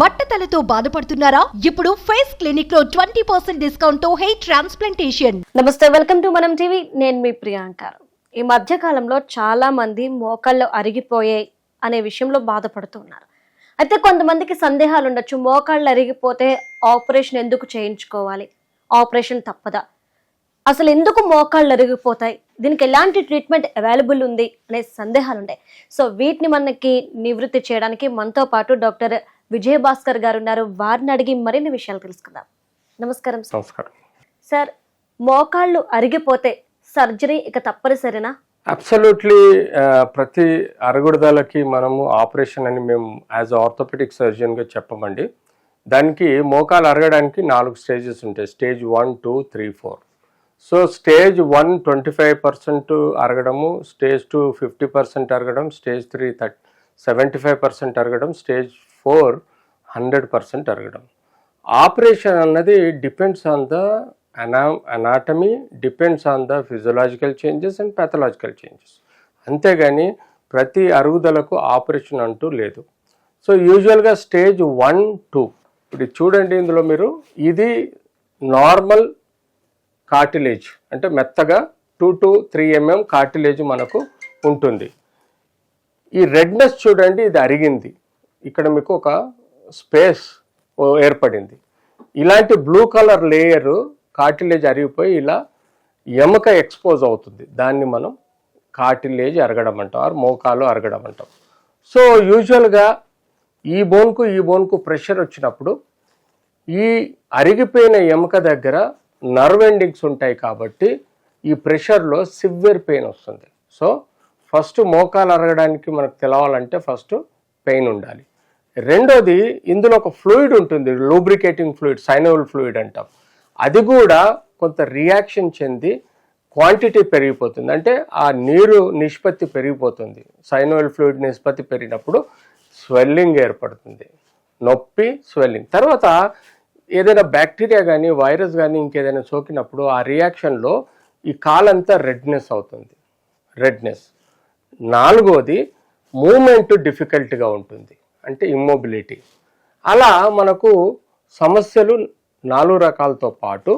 బట్టతలతో బాధపడుతున్నారా? ఇప్పుడు ఫేస్ క్లినిక్లో ట్వంటీ పర్సెంట్ డిస్కౌంట్తో హెయిర్ ట్రాన్స్ప్లాంటేషన్. నమస్తే వెల్కమ్ టు మనం టీవీ. నేను మీ ప్రియాంక. ఈ మధ్య కాలంలో చాలా మంది మోకాళ్ళు అరిగిపోయాయి అనే విషయంలో బాధపడుతున్నారు. అయితే కొంతమందికి సందేహాలు ఉండొచ్చు. మోకాళ్ళు అరిగిపోతే ఆపరేషన్ ఎందుకు చేయించుకోవాలి? ఆపరేషన్ తప్పదా? అసలు ఎందుకు మోకాళ్ళు అరిగిపోతాయి? దీనికి ఎలాంటి ట్రీట్మెంట్ అవైలబుల్ ఉంది అనే సందేహాలు ఉంటాయి సో వీటిని మనకి నివృత్తి చేయడానికి మనతో పాటు డాక్టర్ విజయభాస్కర్ గారు ఉన్నారు వారిని అడిగి మరిన్ని విషయాలు తెలుసుకుందాం. నమస్కారం సార్. నమస్కారం. సార్ మోకాళ్ళు అరిగిపోతే సర్జరీ ఇక తప్పనిసరినా? అబ్సల్యూట్లీ ప్రతి అరుగుదలకి మనము ఆపరేషన్ అని మేము యాజ్ ఆర్థోపెడిక్ సర్జన్గా చెప్పమండి. దానికి మోకాలు అరగడానికి నాలుగు స్టేజెస్ ఉంటాయి. Stage one two three four. So stage one twenty five percent అరగడము stage two fifty percent అరగడం stage three thirty seventy five percent అరగడం stage four hundred percent అరగడం. ఆపరేషన్ అన్నది depends on the ana anatomy depends on the physiological changes and pathological changes. అంతేగాని ప్రతి అరుగుదలకు operation అంటూ లేదు. So యూజువల్గా stage one two. ఇప్పుడు ఇది చూడండి ఇందులో మీరు ఇది నార్మల్ కార్టిలేజ్. అంటే మెత్తగా two to three MM cartilage మనకు ఉంటుంది. ఈ రెడ్నెస్ చూడండి ఇది అరిగింది. ఇక్కడ మీకు ఒక స్పేస్ ఏర్పడింది. ఇలాంటి బ్లూ కలర్ లేయర్ కాటిలేజ్ అరిగిపోయి ఇలా ఎముక ఎక్స్పోజ్ అవుతుంది. దాన్ని మనం కాటిలేజ్ అరగడం అంటాం ఆర్ మోకాలు అరగడం అంటాం. సో యూజువల్గా ఈ బోన్కు ఈ బోన్కు ప్రెషర్ వచ్చినప్పుడు ఈ అరిగిపోయిన ఎముక దగ్గర నర్వ్ ఎండింగ్స్ ఉంటాయి కాబట్టి ఈ ప్రెషర్లో సివియర్ పెయిన్ వస్తుంది. సో ఫస్ట్ మోకాలు అరగడానికి మనకు తెలవాలంటే ఫస్ట్ పెయిన్ ఉండాలి. రెండోది ఇందులో ఒక ఫ్లూయిడ్ ఉంటుంది లూబ్రికేటింగ్ ఫ్లూయిడ్ సైనోల్ ఫ్లూయిడ్ అంటాం. అది కూడా కొంత రియాక్షన్ చెంది క్వాంటిటీ పెరిగిపోతుంది. అంటే ఆ నీరు నిష్పత్తి పెరిగిపోతుంది. సైనోయిల్ ఫ్లూయిడ్ నిష్పత్తి పెరిగినప్పుడు స్వెల్లింగ్ ఏర్పడుతుంది. నొప్పి స్వెల్లింగ్. తర్వాత ఏదైనా బ్యాక్టీరియా కానీ వైరస్ కానీ ఇంకేదైనా సోకినప్పుడు ఆ రియాక్షన్లో ఈ కాలంతా రెడ్నెస్ అవుతుంది. రెడ్నెస్. నాలుగోది మూమెంట్ డిఫికల్ట్గా ఉంటుంది. అంటే ఇమ్మొబిలిటీ అలా మనకు సమస్యలు నాలుగు రకాలతో పాటు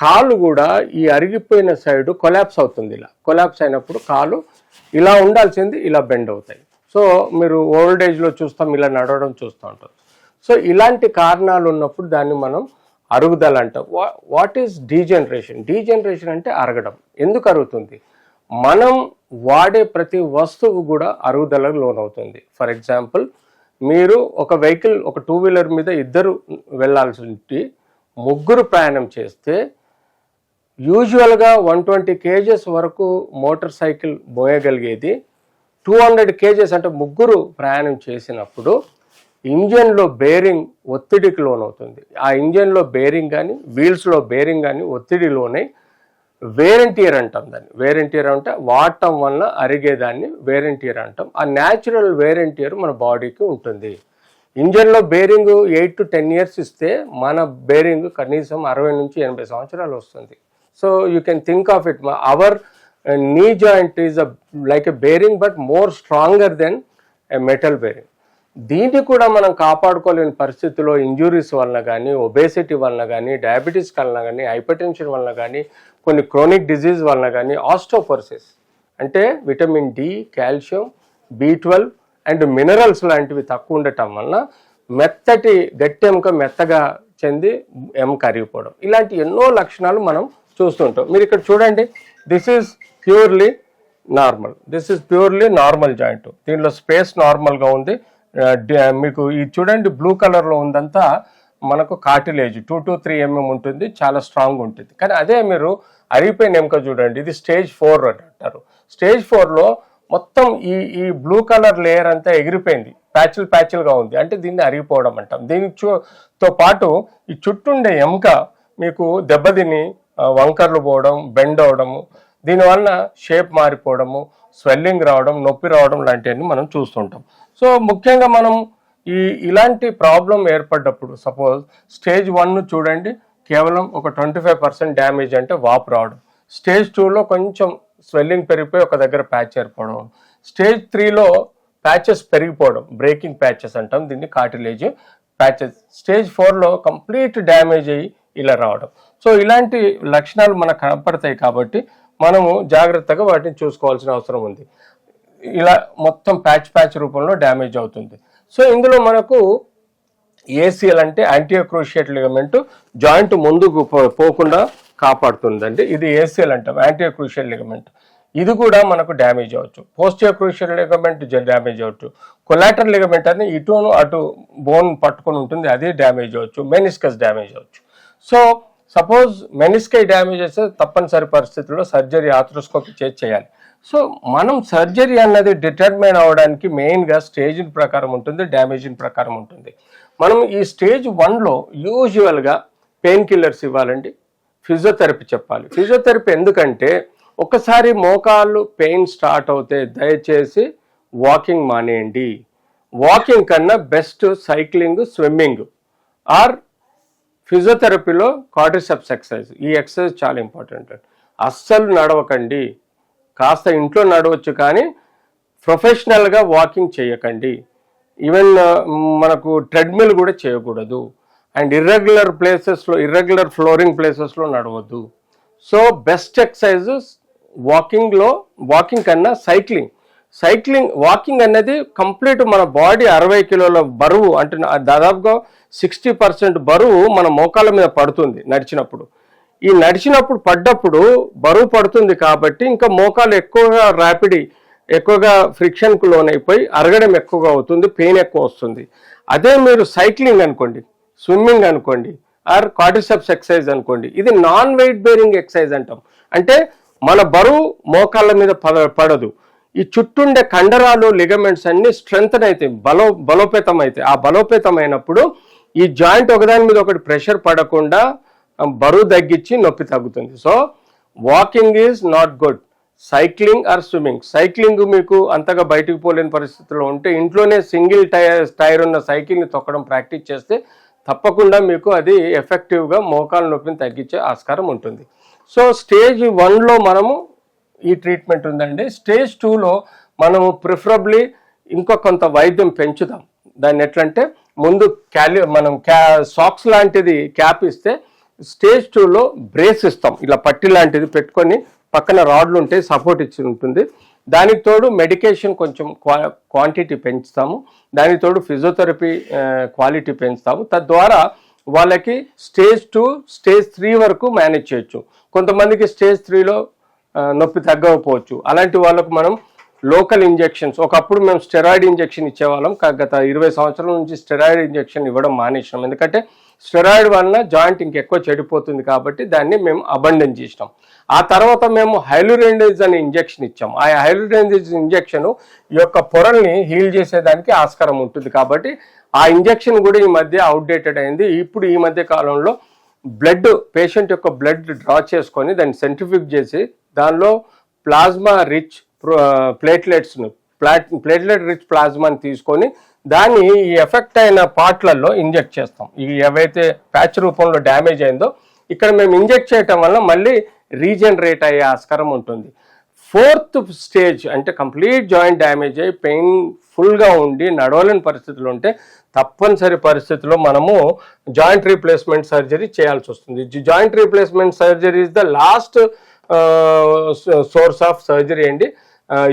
కాలు కూడా ఈ అరిగిపోయిన సైడ్ కొలాప్స్ అవుతుంది ఇలా. కొలాప్స్ అయినప్పుడు కాలు ఇలా ఉండాల్సింది ఇలా బెండ్ అవుతాయి. సో మీరు ఓల్డ్ ఏజ్లో చూస్తాం ఇలా నడవడం చూస్తూ ఉంటుంది సో ఇలాంటి కారణాలు ఉన్నప్పుడు దాన్ని మనం అరుగుదల అంటాం. వాట్ ఈస్ డీజనరేషన్ డీజనరేషన్ అంటే అరగడం. ఎందుకు అరుగుతుంది? మనం వాడే ప్రతి వస్తువు కూడా అరుగుదలకు లోనవుతుంది. ఫర్ ఎగ్జాంపుల్ మీరు ఒక వెహికల్ ఒక టూ వీలర్ మీద ఇద్దరు వెళ్ళాల్సి ఉంటే ముగ్గురు ప్రయాణం చేస్తే యూజువల్గా వన్ ట్వంటీ కేజెస్ వరకు మోటార్ సైకిల్ మోయగలిగేది టూ హండ్రెడ్ కేజెస్ అంటే ముగ్గురు ప్రయాణం చేసినప్పుడు ఇంజన్లో బేరింగ్ ఒత్తిడికి లోనవుతుంది. ఆ ఇంజన్లో బేరింగ్ కానీ వీల్స్లో బేరింగ్ కానీ ఒత్తిడి లోనై వేరెంటియర్ అంటాం దాన్ని. వేరెంటియర్ అంటే వాడటం వల్ల అరిగేదాన్ని వేరెంటియర్ అంటాం. ఆ న్యాచురల్ వేరెంటియర్ మన బాడీకి ఉంటుంది. ఇంజన్లో bearing eight to ten years ఇస్తే మన బేరింగ్ కనీసం అరవై నుంచి ఎనభై సంవత్సరాలు వస్తుంది. So you can think of it. Our knee joint is uh like a bearing but more stronger than a metal bearing దీన్ని కూడా మనం కాపాడుకోలేని పరిస్థితుల్లో ఇంజురీస్ వలన కానీ ఒబేసిటీ వలన కానీ డయాబెటీస్ వలన కానీ హైపర్టెన్షన్ వలన కానీ కొన్ని క్రోనిక్ డిజీజ్ వలన కానీ ఆస్టోపర్సిస్ అంటే vitamin D calcium B twelve and minerals లాంటివి తక్కువ ఉండటం వలన మెత్తటి గట్టి ఎముక మెత్తగా చెంది ఎముక అరిగిపోవడం ఇలాంటి ఎన్నో లక్షణాలు మనం చూస్తుంటాం. మీరు ఇక్కడ చూడండి. This is purely normal this is purely normal joint దీనిలో స్పేస్ నార్మల్గా ఉంది. మీకు ఈ చూడండి బ్లూ కలర్లో ఉందంతా మనకు cartilage two to three MM ఉంటుంది చాలా స్ట్రాంగ్ ఉంటుంది. కానీ అదే మీరు అరిగిపోయిన ఎముక చూడండి ఇది స్టేజ్ ఫోర్ అని అంటారు. స్టేజ్ ఫోర్లో మొత్తం ఈ ఈ బ్లూ కలర్ లేయర్ అంతా ఎగిరిపోయింది ప్యాచులు ప్యాచులుగా ఉంది. అంటే దీన్ని అరిగిపోవడం అంటాం. దీని తో పాటు ఈ చుట్టుండే ఎముక మీకు దెబ్బతిని వంకర్లు పోవడం బెండ్ అవడము దీనివల్ల షేప్ మారిపోవడము స్వెల్లింగ్ రావడం నొప్పి రావడం లాంటివన్నీ మనం చూస్తుంటాం. సో ముఖ్యంగా మనం ఈ ఇలాంటి ప్రాబ్లం ఏర్పడ్డప్పుడు సపోజ్ స్టేజ్ వన్ను చూడండి కేవలం ఒక ట్వంటీ ఫైవ్ పర్సెంట్ డ్యామేజ్ అంటే వాపు రావడం. స్టేజ్ టూలో కొంచెం స్వెల్లింగ్ పెరిగిపోయి ఒక దగ్గర ప్యాచ్ ఏర్పడడం. స్టేజ్ త్రీలో ప్యాచెస్ పెరిగిపోవడం బ్రేకింగ్ ప్యాచెస్ అంటాం దీన్ని కార్టిలేజ్ ప్యాచెస్ స్టేజ్ ఫోర్లో కంప్లీట్ డ్యామేజ్ అయ్యి ఇలా రావడం. సో ఇలాంటి లక్షణాలు మనకు కనపడతాయి కాబట్టి మనము జాగ్రత్తగా వాటిని చూసుకోవాల్సిన అవసరం ఉంది. ఇలా మొత్తం ప్యాచ్ ప్యాచ్ రూపంలో డ్యామేజ్ అవుతుంది. సో ఇందులో మనకు ఏసీఎల్ అంటే యాంటీక్రూషియేట్ లిగమెంట్ జాయింట్ ముందుకు పో- పోకుండా కాపాడుతుందండి. ఇది ఏసీఎల్ అంటాం యాంటీక్రూషియల్ లిగమెంట్ ఇది కూడా మనకు డ్యామేజ్ అవ్వచ్చు. పోస్టియోక్రోషియల్ లిగమెంట్ డ్యామేజ్ అవ్వచ్చు. కొలాటర్ లిగమెంట్ అని ఇటును అటు బోన్ పట్టుకొని ఉంటుంది అది డ్యామేజ్ అవ్వచ్చు. మెనిస్కస్ డ్యామేజ్ అవ్వచ్చు. సో సపోజ్ మెనిస్కై డ్యామేజ్ అయితే తప్పనిసరి పరిస్థితుల్లో సర్జరీ ఆథ్రోస్కోపీ చేసి చేయాలి. సో మనం సర్జరీ అన్నది డిటర్మైన్ అవ్వడానికి మెయిన్గా స్టేజ్ ప్రకారం ఉంటుంది డ్యామేజ్ ప్రకారం ఉంటుంది. మనం ఈ స్టేజ్ వన్లో యూజువల్గా పెయిన్ కిల్లర్స్ ఇవ్వాలండి. ఫిజియోథెరపీ చెప్పాలి. ఫిజియోథెరపీ ఎందుకంటే ఒకసారి మోకాళ్ళు పెయిన్ స్టార్ట్ అవుతే దయచేసి వాకింగ్ మానేయండి. వాకింగ్ కన్నా బెస్ట్ సైక్లింగ్ స్విమ్మింగ్ ఆర్ ఫిజియోథెరపీలో కార్డిసెప్స్ ఎక్సర్సైజ్. ఈ ఎక్సర్సైజ్ చాలా ఇంపార్టెంట్. అస్సలు నడవకండి. కాస్త ఇంట్లో నడవచ్చు కానీ ప్రొఫెషనల్గా వాకింగ్ చేయకండి. ఈవెన్ uh, మనకు ట్రెడ్మిల్ కూడా చేయకూడదు. అండ్ ఇర్రెగ్యులర్ ప్లేసెస్లో ఇర్రెగ్యులర్ ఫ్లోరింగ్ ప్లేసెస్లో నడవద్దు. సో బెస్ట్ ఎక్సర్సైజెస్ వాకింగ్లో వాకింగ్ కన్నా సైక్లింగ్ సైక్లింగ్ వాకింగ్ అనేది కంప్లీట్ మన బాడీ అరవై కిలోల బరువు అంటే దాదాపుగా సిక్స్టీ పర్సెంట్ బరువు మన మోకాళ్ళ మీద పడుతుంది నడిచినప్పుడు. ఈ నడిచినప్పుడు పడ్డప్పుడు బరువు పడుతుంది కాబట్టి ఇంకా మోకాలు ఎక్కువగా ర్యాపిడ్ ఎక్కువగా ఫ్రిక్షన్కు లోనైపోయి అరగడం ఎక్కువగా అవుతుంది పెయిన్ ఎక్కువ వస్తుంది. అదే మీరు సైక్లింగ్ అనుకోండి స్విమ్మింగ్ అనుకోండి ఆర్ కార్డిసెప్స్ ఎక్సర్సైజ్ అనుకోండి ఇది నాన్ వెయిట్ బేరింగ్ ఎక్సర్సైజ్ అంటాం. అంటే మన బరువు మోకాళ్ళ మీద పడ పడదు. ఈ చుట్టుండే కండరాలు లిగమెంట్స్ అన్ని స్ట్రెంగ్తన్ అవుతాయి బలో బలోపేతం అవుతాయి ఆ బలోపేతం అయినప్పుడు ఈ జాయింట్ ఒకదాని మీద ఒకటి ప్రెషర్ పడకుండా బరువు తగ్గించి నొప్పి తగ్గుతుంది. So walking is not good. Cycling or swimming. Cycling మీకు అంతగా బయటకు పోలేని పరిస్థితుల్లో ఉంటే ఇంట్లోనే సింగిల్ టైర్ టైర్ ఉన్న సైకిల్ని తొక్కడం ప్రాక్టీస్ చేస్తే తప్పకుండా మీకు అది ఎఫెక్టివ్గా మోకాల నొప్పిని తగ్గించే ఆస్కారం ఉంటుంది. సో స్టేజ్ వన్లో మనము ఈ ట్రీట్మెంట్ ఉందండి. స్టేజ్ టూలో మనము ప్రిఫరబ్లీ ఇంకో కొంత వైద్యం పెంచుదాం. దాన్ని ఎట్లంటే ముందు క్యాలి మనం క్యా సాక్స్ లాంటిది క్యాప్ ఇస్తే స్టేజ్ టూలో బ్రేస్ ఇస్తాం. ఇలా పట్టి లాంటిది పెట్టుకొని పక్కన రాడ్లు ఉంటాయి సపోర్ట్ ఇచ్చి ఉంటుంది. దానికి తోడు మెడికేషన్ కొంచెం క్వా క్వాంటిటీ పెంచుతాము. దానికి తోడు ఫిజియోథెరపీ క్వాలిటీ పెంచుతాము. తద్వారా వాళ్ళకి స్టేజ్ టూ స్టేజ్ త్రీ వరకు మేనేజ్ చేయొచ్చు. కొంతమందికి స్టేజ్ త్రీలో నొప్పి తగ్గకపోవచ్చు. అలాంటి వాళ్ళకు మనం లోకల్ ఇంజెక్షన్స్ ఒకప్పుడు మేము స్టెరాయిడ్ ఇంజెక్షన్ ఇచ్చేవాళ్ళం. గత ఇరవై సంవత్సరాల నుంచి స్టెరాయిడ్ ఇంజెక్షన్ ఇవ్వడం మానేసాం ఎందుకంటే స్టెరాయిడ్ వలన జాయింట్ ఇంకెక్కువ చెడిపోతుంది కాబట్టి దాన్ని మేము అబండన్ చేసినాం. ఆ తర్వాత మేము హైలురెండేజ్ అనే ఇంజెక్షన్ ఇచ్చాం. ఆ హైలురెండేజ్ ఇంజెక్షన్ ఈ యొక్క పొరల్ని హీల్ చేసేదానికి ఆస్కారం ఉంటుంది కాబట్టి ఆ ఇంజెక్షన్ కూడా ఈ మధ్య అవుట్డేటెడ్ అయింది. ఇప్పుడు ఈ మధ్య కాలంలో బ్లడ్ పేషెంట్ యొక్క బ్లడ్ డ్రా చేసుకొని దాన్ని సెంటిఫిక్ చేసి దానిలో ప్లాజ్మా రిచ్ ప్లేట్లెట్స్ను ప్లాట్ ప్లేట్లెట్ రిచ్ ప్లాజ్మాని తీసుకొని దాన్ని ఈ ఎఫెక్ట్ అయిన పార్ట్లలో ఇంజెక్ట్ చేస్తాం. ఇవి ఏవైతే ప్యాచ్ రూపంలో డ్యామేజ్ అయిందో ఇక్కడ మేము ఇంజెక్ట్ చేయటం వల్ల మళ్ళీ రీజనరేట్ అయ్యే ఆస్కారం ఉంటుంది. ఫోర్త్ స్టేజ్ అంటే కంప్లీట్ జాయింట్ డ్యామేజ్ అయ్యి పెయిన్ ఫుల్గా ఉండి నడవలేని పరిస్థితులు ఉంటే తప్పనిసరి పరిస్థితిలో మనము జాయింట్ రీప్లేస్మెంట్ సర్జరీ చేయాల్సి వస్తుంది. Joint replacement surgery is the last source of surgery అండి.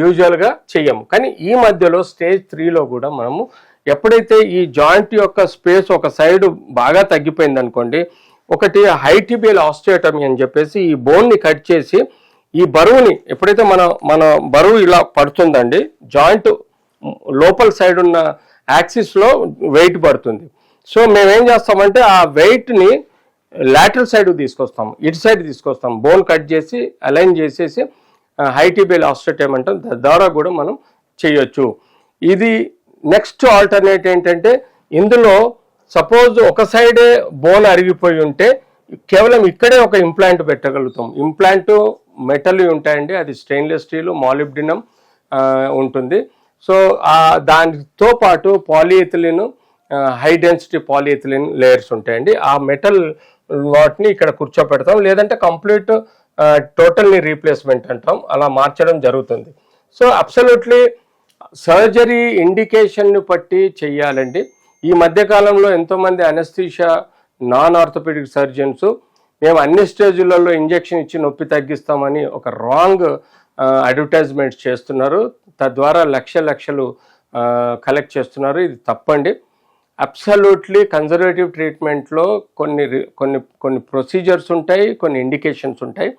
యూజువల్గా చెయ్యము. కానీ ఈ మధ్యలో స్టేజ్ త్రీలో కూడా మనము ఎప్పుడైతే ఈ జాయింట్ యొక్క స్పేస్ ఒక సైడ్ బాగా తగ్గిపోయింది అనుకోండి ఒకటి హైటిబియల్ ఆస్టియోటమీ అని చెప్పేసి ఈ బోన్ని కట్ చేసి ఈ బరువుని ఎప్పుడైతే మన మన బరువు ఇలా పడుతుందండి జాయింట్ లోపల సైడ్ ఉన్న యాక్సిస్లో వెయిట్ పడుతుంది. సో మేము ఏం చేస్తామంటే ఆ వెయిట్ని లాటరల్ సైడ్ తీసుకొస్తాం ఇటు సైడ్ తీసుకొస్తాం బోన్ కట్ చేసి అలైన్ చేసేసి హైటిబియల్ ఆస్టోటమ్ అంటాం ద్వారా కూడా మనం చేయొచ్చు. ఇది నెక్స్ట్ ఆల్టర్నేట్ ఏంటంటే ఇందులో సపోజ్ ఒక సైడే బోన్ అరిగిపోయి ఉంటే కేవలం ఇక్కడే ఒక ఇంప్లాంట్ పెట్టగలుగుతాం. ఇంప్లాంట్ మెటల్ ఉంటాయండి అది స్టెయిన్లెస్ స్టీల్ మాలిబ్డినం ఉంటుంది. సో దానితో పాటు polyethylene high density polyethylene layers ఉంటాయండి. ఆ మెటల్ వాటిని ఇక్కడ కూర్చోపెడతాం. లేదంటే కంప్లీట్ టోటల్ని రీప్లేస్మెంట్ అంటాం. అలా మార్చడం జరుగుతుంది. సో అబ్సల్యూట్లీ సర్జరీ ఇండికేషన్ని బట్టి చెయ్యాలండి. ఈ మధ్యకాలంలో ఎంతోమంది అనస్థీషియా నాన్ ఆర్థోపెడిక్ సర్జన్స్ మేము అన్ని స్టేజ్లలో ఇంజెక్షన్ ఇచ్చి నొప్పి తగ్గిస్తామని ఒక రాంగ్ అడ్వర్టైజ్మెంట్స్ చేస్తున్నారు. తద్వారా లక్ష లక్షలు కలెక్ట్ చేస్తున్నారు. ఇది తప్పండి. అబ్సల్యూట్లీ కన్జర్వేటివ్ ట్రీట్మెంట్లో కొన్ని రి- కొన్ని కొన్ని ప్రొసీజర్స్ ఉంటాయి కొన్ని ఇండికేషన్స్ ఉంటాయి.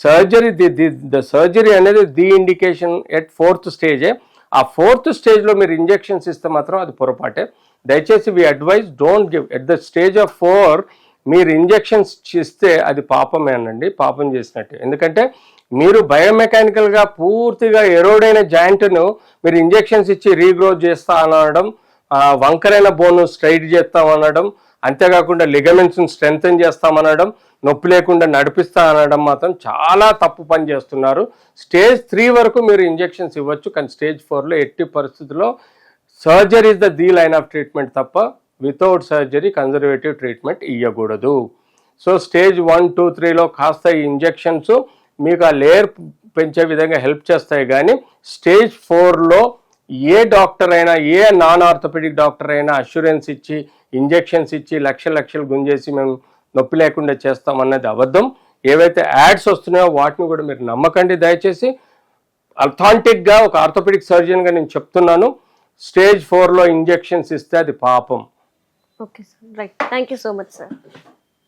Surgery the the the surgery అనేది ది ఇండికేషన్ ఎట్ ఫోర్త్ స్టేజే ఆ ఫోర్త్ స్టేజ్లో మీరు ఇంజెక్షన్స్ ఇస్తే మాత్రం అది పొరపాటే. దయచేసి we advise don't give at the stage of four మీరు ఇంజెక్షన్స్ ఇస్తే అది పాపమేనండి పాపం చేసినట్టు. ఎందుకంటే మీరు బయోమెకానికల్గా పూర్తిగా ఎరోడైన జాయింట్ను మీరు ఇంజెక్షన్స్ ఇచ్చి రీగ్రోత్ చేస్తా అనడం వంకరైన బోన్ స్ట్రైట్ చేస్తామనడం అంతేకాకుండా లిగమెంట్స్ని స్ట్రెంగ్తన్ చేస్తామనడం నొప్పి లేకుండా నడిపిస్తా అనడం మాత్రం చాలా తప్పు పని చేస్తున్నారు. స్టేజ్ త్రీ వరకు మీరు ఇంజెక్షన్స్ ఇవ్వచ్చు కానీ స్టేజ్ ఫోర్లో ఎట్టి పరిస్థితుల్లో surgery is the the line of treatment తప్ప వితౌట్ సర్జరీ కన్జర్వేటివ్ ట్రీట్మెంట్ ఇవ్వకూడదు సో స్టేజ్ వన్ టూ త్రీలో కాస్త ఈ ఇంజెక్షన్స్ మీకు ఆ లేయర్ పెంచే విధంగా హెల్ప్ చేస్తాయి కానీ స్టేజ్ ఫోర్లో ఏ డాక్టర్ అయినా ఏ నాన్ ఆర్థోపెడిక్ డాక్టర్ అయినా అష్యూరెన్స్ ఇచ్చి ఇంజెక్షన్స్ ఇచ్చి లక్ష లక్షలు గుంజేసి మేము నొప్పి లేకుండా చేస్తామన్నది అబద్ధం. ఏవైతే యాడ్స్ వస్తున్నాయో వాటిని కూడా మీరు నమ్మకండి. దయచేసి అథాంటిక్గా ఒక ఆర్థోపెడిక్ సర్జన్గా నేను చెప్తున్నాను. స్టేజ్ ఫోర్లో ఇంజెక్షన్స్ ఇస్తే అది పాపం. Okay sir. Right. Thank you so much sir.